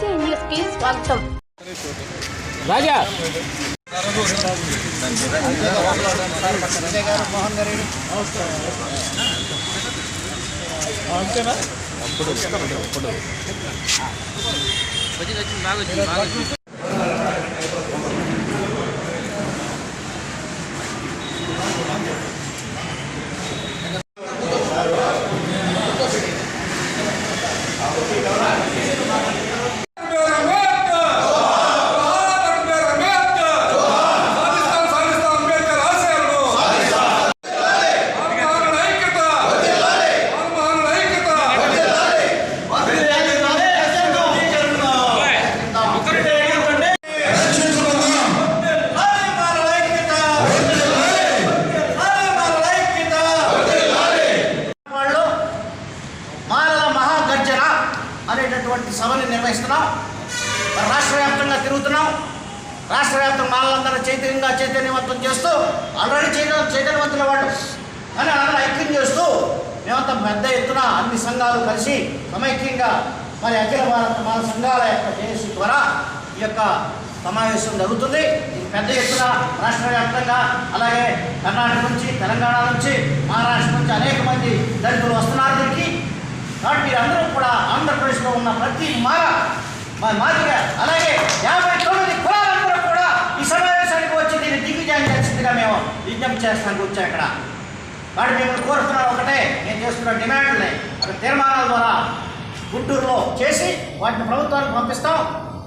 BC న్యూస్కి స్వాగతం. రాజా! వాళ్ళు అనేటటువంటి సభని నిర్వహిస్తున్నాం. రాష్ట్ర వ్యాప్తంగా తిరుగుతున్నాం. రాష్ట్ర వ్యాప్తంగా వాళ్ళందరూ చైతన్యంగా చైతన్యవంతం చేస్తూ ఆల్రెడీ చైతన్య చైతన్యవంతుల వాడు. కానీ అందరూ ఐక్యం చేస్తూ మేమంతా పెద్ద ఎత్తున అన్ని సంఘాలు కలిసి సమైక్యంగా మరి అఖిల భారత మాల సంఘాల యొక్క జేఏసీ ద్వారా ఈ యొక్క సమావేశం జరుగుతుంది. ఇది పెద్ద ఎత్తున రాష్ట్ర వ్యాప్తంగా అలాగే కర్ణాటక నుంచి తెలంగాణ నుంచి మహారాష్ట్ర నుంచి అనేక మంది దళితులు వస్తున్నారు దీనికి. కాబట్టి మీరందరూ కూడా ఆంధ్రప్రదేశ్లో ఉన్న ప్రతి మాల మా మాదిగా అలాగే యాభై తొమ్మిది కులాలందరూ కూడా ఈ సమావేశానికి వచ్చి దీన్ని దిగ్విజయం చేసిందిగా మేము విజ్ఞప్తి చేస్తానికి వచ్చాం ఇక్కడ. వాటి మిమ్మల్ని కోరుతున్నాను ఒకటే నేను చేస్తున్న డిమాండ్ని అక్కడ తీర్మానాల ద్వారా గుంటూరులో చేసి వాటిని ప్రభుత్వానికి పంపిస్తాం.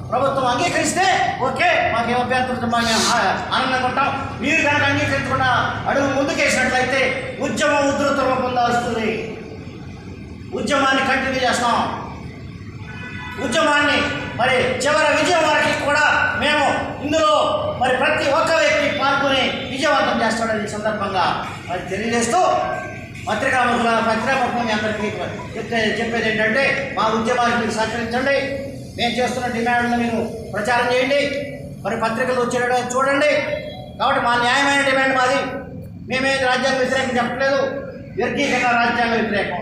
ప్రభుత్వం అంగీకరిస్తే ఓకే మాకేం అభ్యంతరం మేము ఆనందంగా ఉంటాం. మీరు కనుక అంగీకరించకుండా అడుగు ముందుకేసినట్లయితే ఉద్యమం ఉధృతం పొందాల్సింది ఉద్యమాన్ని కంటిన్యూ చేస్తాం. ఉద్యమాన్ని మరి చివరి విజయం వరకు కూడా మేము ఇందులో మరి ప్రతి ఒక్క వ్యక్తి పాల్గొని విజయవంతం చేస్తాడని ఈ సందర్భంగా మరి తెలియజేస్తూ పత్రికా ముఖుల పత్రికా ముఖం మీ అందరికీ చెప్తే చెప్పేది ఏంటంటే మా ఉద్యమానికి మీరు సహకరించండి. మేము చేస్తున్న డిమాండ్లను మీరు ప్రచారం చేయండి. మరి పత్రికలు వచ్చేట చూడండి. కాబట్టి మా న్యాయమైన డిమాండ్ మాది. మేమేది రాజ్యాంగ వ్యతిరేకం చెప్పలేదు వర్గీకరణ రాజ్యాంగ వ్యతిరేకం.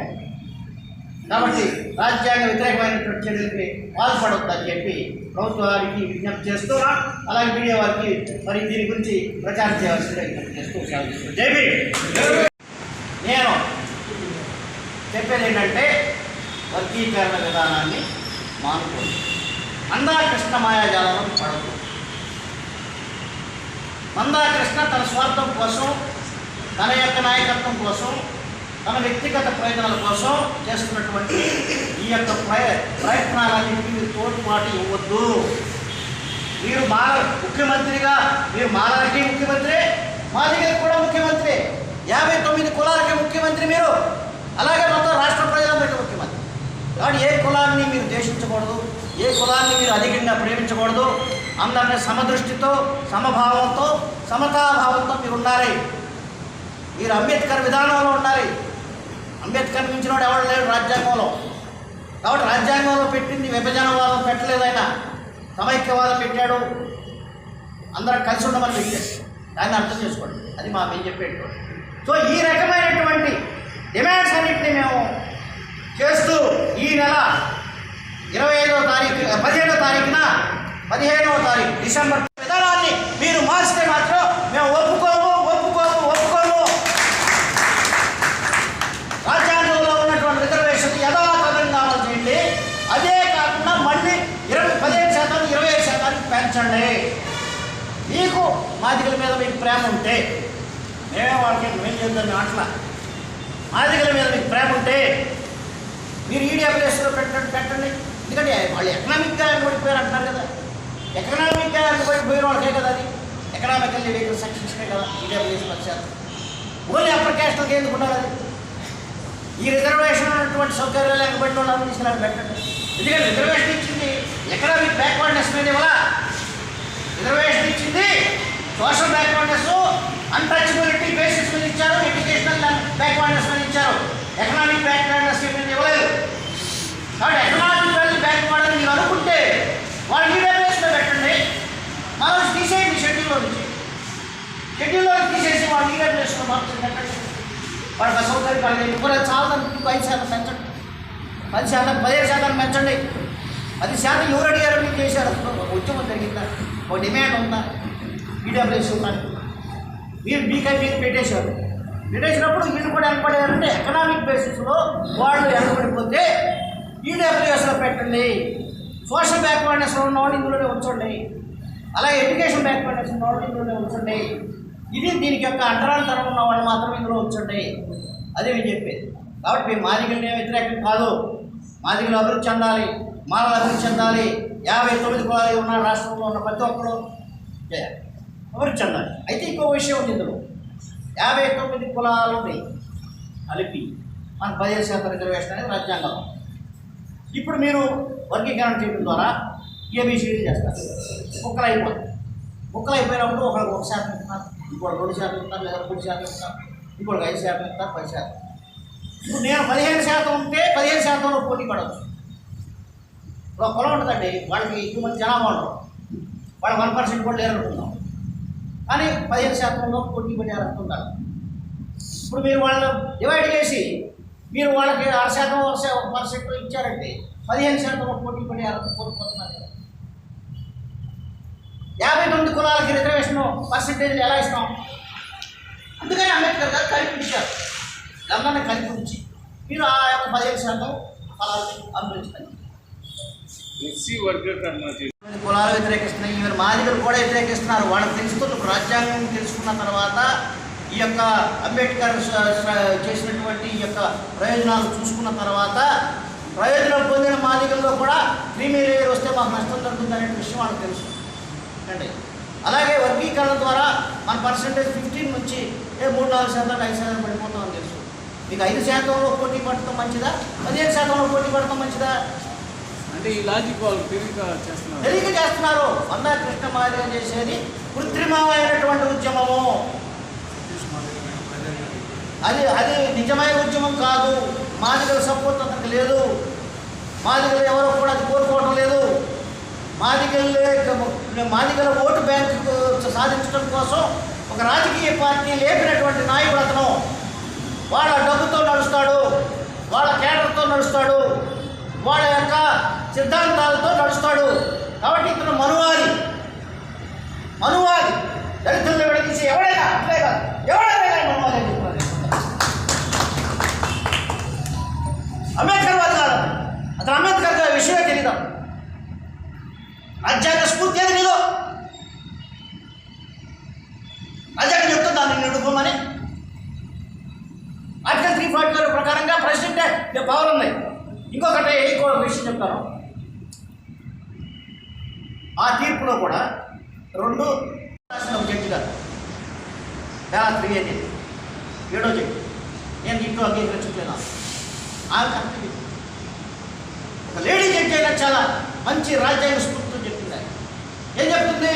కాబట్టి రాజ్యాంగ వ్యతిరేకమైనటువంటి చర్యలకి పాల్పడొద్దని చెప్పి ప్రభుత్వానికి విజ్ఞప్తి చేస్తూ అలాగే మీడియా వారికి మరి దీని గురించి ప్రచారం చేయాల్సిందిగా విజ్ఞప్తి చేస్తూ సెలవు నేను చెప్పేది ఏంటంటే వర్గీకరణ విధానాన్ని మానుకోండి మందాకృష్ణ మాయాజాలంలో పడదు మందాకృష్ణ తన స్వార్థం కోసం తన యొక్క నాయకత్వం కోసం తన వ్యక్తిగత ప్రయోజనాల కోసం చేస్తున్నటువంటి ఈ యొక్క ప్రయ ప్రయత్నాలన్నింటికి మీరు తోడ్పాటు ఇవ్వద్దు. మీరు మాల ముఖ్యమంత్రిగా మీరు మాలానికి ముఖ్యమంత్రి మా దగ్గర కూడా ముఖ్యమంత్రి. యాభై తొమ్మిది కులాలకి ముఖ్యమంత్రి మీరు. అలాగే మొత్తం రాష్ట్ర ప్రజలందరికీ ముఖ్యమంత్రి. కాబట్టి ఏ కులాన్ని మీరు ద్వేషించకూడదు ఏ కులాన్ని మీరు అధికంగా ప్రేమించకూడదు అందరినీ సమదృష్టితో సమభావంతో సమతాభావంతో మీరు ఉండాలి. మీరు అంబేద్కర్ విధానంలో ఉండాలి. అంబేద్కర్ మించిన వాడు ఎవడు లేడు రాజ్యాంగంలో. కాబట్టి రాజ్యాంగంలో పెట్టింది విభజనవాదం పెట్టలేదు ఆయన. సమైక్యవాదం పెట్టాడు. అందరం కలిసి ఉండమని పెట్టాడు దాన్ని అర్థం చేసుకోండి. అది మా మేము చెప్పేటువంటి సో ఈ రకమైనటువంటి డిమాండ్స్ అన్నింటినీ మేము చేస్తూ ఈ నెల ఇరవై ఐదవ తారీఖు పదిహేనవ తారీఖున పదిహేనవ తారీఖు డిసెంబర్ పెంచండి మీకు మాదిగల మీద మీకు ప్రేమ ఉంటే మేమే వాళ్ళకి మేలు చేద్దాం అట్లా మాదిగల మీద మీకు ప్రేమ ఉంటే మీరు ఈడిఎఫ్ఎస్లో పెట్టండి పెట్టండి. ఎందుకంటే వాళ్ళు ఎకనామిక్గా వెనకబడిపోయారు అంటున్నారు కదా. ఎకనామిక్గా వెనకబడిపోయిన వాళ్ళకే కదా అది. ఎకనామికల్ లీడర్ సెక్షన్స్కే కదా ఈడిఎఫ్ఎస్ వచ్చారు ఓన్లీ అప్పర్ క్యాస్ట్లకి ఎందుకు ఉండాలి ఈ రిజర్వేషన్ ఉన్నటువంటి సౌకర్యాలు వెనకబడిన వాళ్ళు తీసుకురాని పెట్టండి. ఎందుకంటే రిజర్వేషన్ ఇచ్చింది ఎకనామిక్ బ్యాక్వర్డ్నెస్ మీద ఇవ్వాలా రిజర్వేషన్ ఇచ్చింది. సోషల్ బ్యాక్వర్డ్నెస్ అన్టచబిలిటీ బేసిస్ మీద ఇచ్చారు. ఎడ్యుకేషనల్ బ్యాక్వర్డ్నెస్ మీద ఇచ్చారు. ఎకనామిక్ బ్యాక్వర్డ్నెస్ మీద ఇవ్వలేదు. కాబట్టి ఎకనామిక్ బ్యాక్వర్డ్ మీరు అనుకుంటే వాళ్ళు మీ డేబేస్లో పెట్టండి. మనం తీసేయండి షెడ్యూల్లో నుంచి షెడ్యూల్లో తీసేసి వాళ్ళు ఈ డేబేస్లో మార్చి పెట్టండి. వాళ్ళకి అసౌకర్యం కాలేదు ఇప్పుడు చాలా ఇంకో ఐదు శాతం పెంచండి. పది శాతం పదిహేడు శాతం పెంచండి. పది శాతం ఎవరు అడిగారు మీకు చేశారు అసలు ఉద్యమం జరిగిందా? ఒక డిమాండ్ ఉందా ఈడబ్ల్యూఎస్ ఉన్నాను మీరు మీకై మీరు పెట్టేశారు పెట్టేసినప్పుడు మీరు కూడా వెనపడారంటే ఎకనామిక్ బేసిస్లో వాళ్ళు వెనకబడిపోతే ఈడబ్ల్యూఎస్లో పెట్టండి సోషల్ బ్యాక్వర్డ్నెస్ ఉన్న వాళ్ళు ఇందులోనే ఉంచండి అలాగే ఎడ్యుకేషన్ బ్యాక్వర్డ్నెస్ ఉన్న వాళ్ళు ఇందులోనే ఉంచండి ఇది దీనికి యొక్క అంటరాంతరం ఉన్న వాళ్ళు మాత్రం ఇందులో ఉంచండి అదే నేను చెప్పేది కాబట్టి మేము మాదిగల్ని వ్యతిరేకం కాదు మాదిగలు అభివృద్ధి చెందాలి మానవులు అభివృద్ధి చెందాలి యాభై తొమ్మిది కులాలు ఉన్న రాష్ట్రంలో ఉన్న ప్రతి ఒక్కరు ఎవరు చెందాలి? అయితే ఇంకో విషయం ఉంది ఇందులో. యాభై తొమ్మిది కులాలు ఉన్నాయి. కలిపి మన పదిహేను శాతం రిజర్వేషన్ అనేది రాజ్యాంగం. ఇప్పుడు మీరు వర్గీకరణ చేయడం ద్వారా ఏబిసిడి చేస్తారు ముక్కలు అయిపోతాయి ముక్కలు అయిపోయినప్పుడు ఒకరికి ఒక శాతం ఇస్తారు. ఇంకోటి రెండు శాతం ఇస్తారు. లేదా మూడు శాతం ఇస్తారు. ఇంకోటి ఐదు శాతం ఇస్తారు. పది శాతం ఇప్పుడు నేను పదిహేను శాతం ఉంటే పదిహేను శాతంలో పోటీ పడవచ్చు. ఒక కులం ఉంటుందండి. వాళ్ళకి ఎక్కువ మంది జనాభా ఉండరు వాళ్ళు వన్ పర్సెంట్ కూడా లేరు అనుకుందాం. కానీ పదిహేను శాతంలో పోటీ పడారనుకుంటారు ఇప్పుడు మీరు వాళ్ళని డివైడ్ చేసి మీరు వాళ్ళకి ఆరు శాతం ఒక శా- ఒక పర్సెంట్ ఇచ్చారంటే పదిహేను శాతం పోటీ పడారని కోరుకుంటున్నారు యాభై తొమ్మిది కులాలకి రిజర్వేషన్ పర్సెంటేజ్ ఎలా ఇస్తాం? అందుకని అంబేద్కర్ గారు కలిపి ఇచ్చారు అందరినీ కలిపి ఉంచి మీరు ఆ యొక్క పదిహేను శాతం ఫలాలు అనుభవించగలిగారు ఎస్సీ వర్గీకరణ కులాలు వ్యతిరేకిస్తున్నాయి ఈవెన్ మాదిగలు కూడా వ్యతిరేకిస్తున్నారు. వాళ్ళకి తెలుస్తుంది రాజ్యాంగం తెలుసుకున్న తర్వాత ఈ యొక్క అంబేద్కర్ చేసినటువంటి ఈ యొక్క ప్రయోజనాలు చూసుకున్న తర్వాత ప్రయోజనం పొందిన మాదికల్లో కూడా క్రీమీ లేయర్ వస్తే మాకు నష్టం జరుగుతుంది అనే విషయం వాళ్ళకి తెలుసు. అండి. అలాగే వర్గీకరణ ద్వారా మన పర్సంటేజ్ ఫిఫ్టీన్ నుంచి ఏ మూడు నాలుగు శాతం ఐదు శాతం పడిపోతామని తెలుసు. మీకు ఐదు శాతంలో పోటీ పడటం మంచిదా? పదిహేను శాతంలో పోటీ పడటం మంచిదా? అంటే ఈ లాజిక్ వాళ్ళు తెలియక చేస్తున్నారు. తెలియక చేస్తున్నారు. అన్నా కృష్ణ మాదిరి చేసేది కృత్రిమమైనటువంటి ఉద్యమము. అది అది నిజమైన ఉద్యమం కాదు. మాదిగల సపోర్ట్ అతనికి లేదు. మాదిగలు ఎవరో కూడా అది కోరుకోవడం లేదు. మాదిగలే మాదిగల ఓటు బ్యాంకు సాధించడం కోసం ఒక రాజకీయ పార్టీ లేపినటువంటి నాయకుడు అతను. వాళ్ళ డబ్బుతో నడుస్తాడు. వాళ్ళ కేడర్తో నడుస్తాడు. వాళ్ళ యొక్క సిద్ధాంతాలతో నడుస్తాడు. కాబట్టి ఇతను మనువాది. మనువాది. దళితులను విడదీసి ఎవడైనా అట్లే కాదు. ఎవడైనా మనువాది అని అంబేద్కర్ వాది కాదు. అతను అంబేద్కర్ గారి విషయమే తెలియదు రాజ్యాంగ స్ఫూర్తి ఏది నీదో రాజ్యాంగం చెప్తుందా దాన్ని నిడుకోమని ఆర్టికల్ త్రీ ఫార్టీ ప్రకారంగా ప్రెసిడెంటే పవర్ ఉన్నాయి. ఇంకొకటి ఇంకో విషయం చెప్తాను. ఆ తీర్పులో కూడా రెండు రాసిన ఒక జడ్జి గారు. చాలా త్రీ అయితే ఏడో జడ్జి. నేను దీంట్లో అంగీకరించుకున్నాను ఆమె కరెక్ట్ ఒక లేడీ జడ్జి అయినా చాలా మంచి రాజ్యాంగ స్ఫూర్తితో చెప్పింది ఆయన. ఏం చెప్తుంది?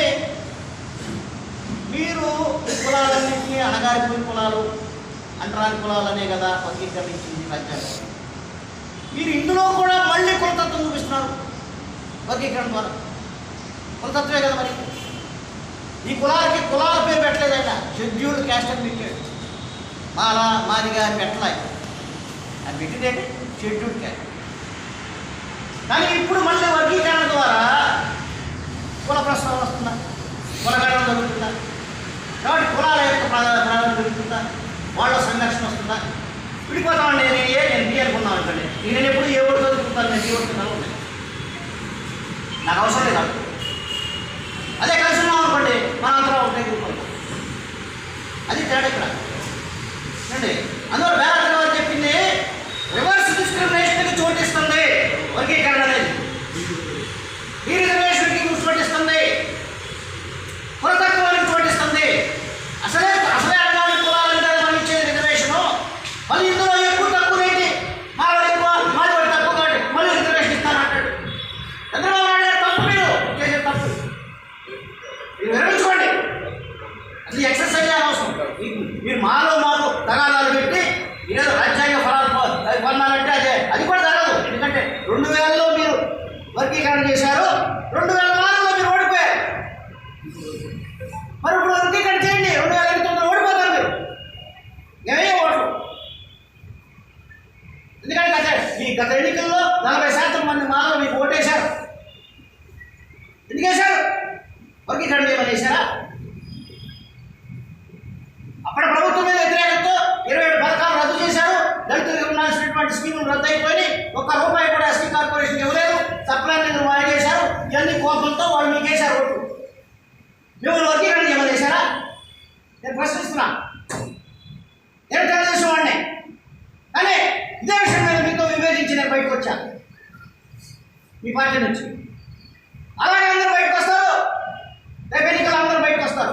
మీరు కులాలన్నింటినీ అణగారిపోయిన కులాలు అంటరాని కులాలనే కదా వర్గీకరించింది రాజ్యాంగం. మీరు ఇందులో కూడా మళ్ళీ కులతత్వం చూపిస్తున్నారు వర్గీకరణ ద్వారా. కులతత్వే కదా మరి? ఈ కులాలకి కులాల పేరు పెట్టలేదు ఆయన. షెడ్యూల్ క్యాస్ట్ అని పెట్టాడు. మాల మాదిగా అని పెట్టలే. అది పెట్టిదే షెడ్యూల్ క్యాస్ట్. కానీ ఇప్పుడు మళ్ళీ వర్గీకరణ ద్వారా కుల ప్రశ్న వస్తుందా కులగడం జరుగుతుందా కాబట్టి కులాల యొక్క ప్రాధాన్యత జరుగుతుందా వాళ్ళ సంఘర్షణ వస్తుందా విడిపోతామండి. నేను ఏ నేను బి అనుకున్నాను అనుకోండి. నేను ఎప్పుడు ఏ చదువుకుంటాను నేను ఏ ఓటు నాకు అవసరం లేదు నాకు. అదే కలిసి ఉన్నాం మాత్రం ఉంటాయి అది తేడా ఇక్కడ. అండి అందువల్ల వేరే వారు చెప్పింది రివర్స్ డిస్క్రిమినేషన్కి చోటిస్తుంది వర్గీకరణ అనేది ఈ రిజర్వేషన్కి చోటిస్తుంది కులతత్వానికి చోటిస్తుంది అసలే అసలే అడగాలి కులాలంటే మనం ఇచ్చేది రిజర్వేషను మళ్ళీ ఇందులో ఎక్కువ తక్కువ ఏంటి మావాడు ఎక్కువ మావాడు తక్కువ కాబట్టి మళ్ళీ రిజర్వేషన్ ఇస్తానంటాడు చంద్రబాబు నాయుడు గారు తప్పు మీరు చేసే తప్పు మీరు విరమించుకోండి అది ఎక్సర్సైజ్ అవసరం మీకు- మీరు మాలో మాకు తగాదాలు పెట్టి ఈరోజు రాజ్యాంగ ఫలాలు పొ- అవి పొందాలంటే అదే అది కూడా జరగదు ఎందుకంటే రెండు వేలలో మీరు వర్గీకరణ చేశారు రెండు వేల నాలుగులో మీరు ఓడిపోయారు మరి ఇప్పుడు వర్గీకరణ చేయండి రెండు వేల ఎనిమిది తొమ్మిదిలో ఓడిపోతారు మీరు ఏమే ఓట్లు ఎందుకంటే గత ఈ గత ఎన్నికల్లో నలభై శాతం మంది మాలో మీకు ఓటేశారు ఎందుకు వేశారు వర్గీకరణ చేయమని వేశారా అప్పటి ప్రభుత్వం మీద వ్యతిరేకతతో ఇరవై ఏడు పథకాలు రద్దు చేశారు దళితులకు స్కీమ్ స్కీములు రద్దు ఒక్క రూపాయి కూడా ఎస్టీ కార్పొరేషన్ ఇవ్వలేదు. సప్లై నిధులు చేశారు. ఇవన్నీ కోపంతో వాళ్ళు మీకు వేశారు ఓట్లు మిమ్మల్ని వర్గీకరణ చేయమని నేను ప్రశ్నిస్తున్నా. నేను తెలుగుదేశం వాడిని. కానీ ఇదే విషయం మీద మీతో విభేదించి నేను బయటకు వచ్చాను మీ పార్టీ నుంచి. అలాగే అందరూ బయటకు వస్తారు. రేపు ఎన్నికలు అందరూ బయటకు వస్తారు.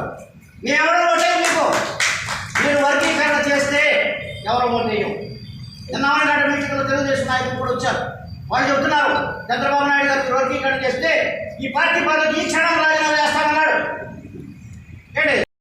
మేము ఎవరో ఓటేయం మీకు. మీరు వర్గీకరణ చేస్తే ఎవరో ఓటేయం నిన్న నాడు మీటింగ్లో తెలుగుదేశం నాయకులు కూడా వచ్చారు. వాళ్ళు చెప్తున్నారు చంద్రబాబు నాయుడు గారికి వర్గీకరణ చేస్తే ఈ పార్టీ పదవికి ఈ క్షణం రాజీనామా చేస్తామన్నాడు. ఏంటి?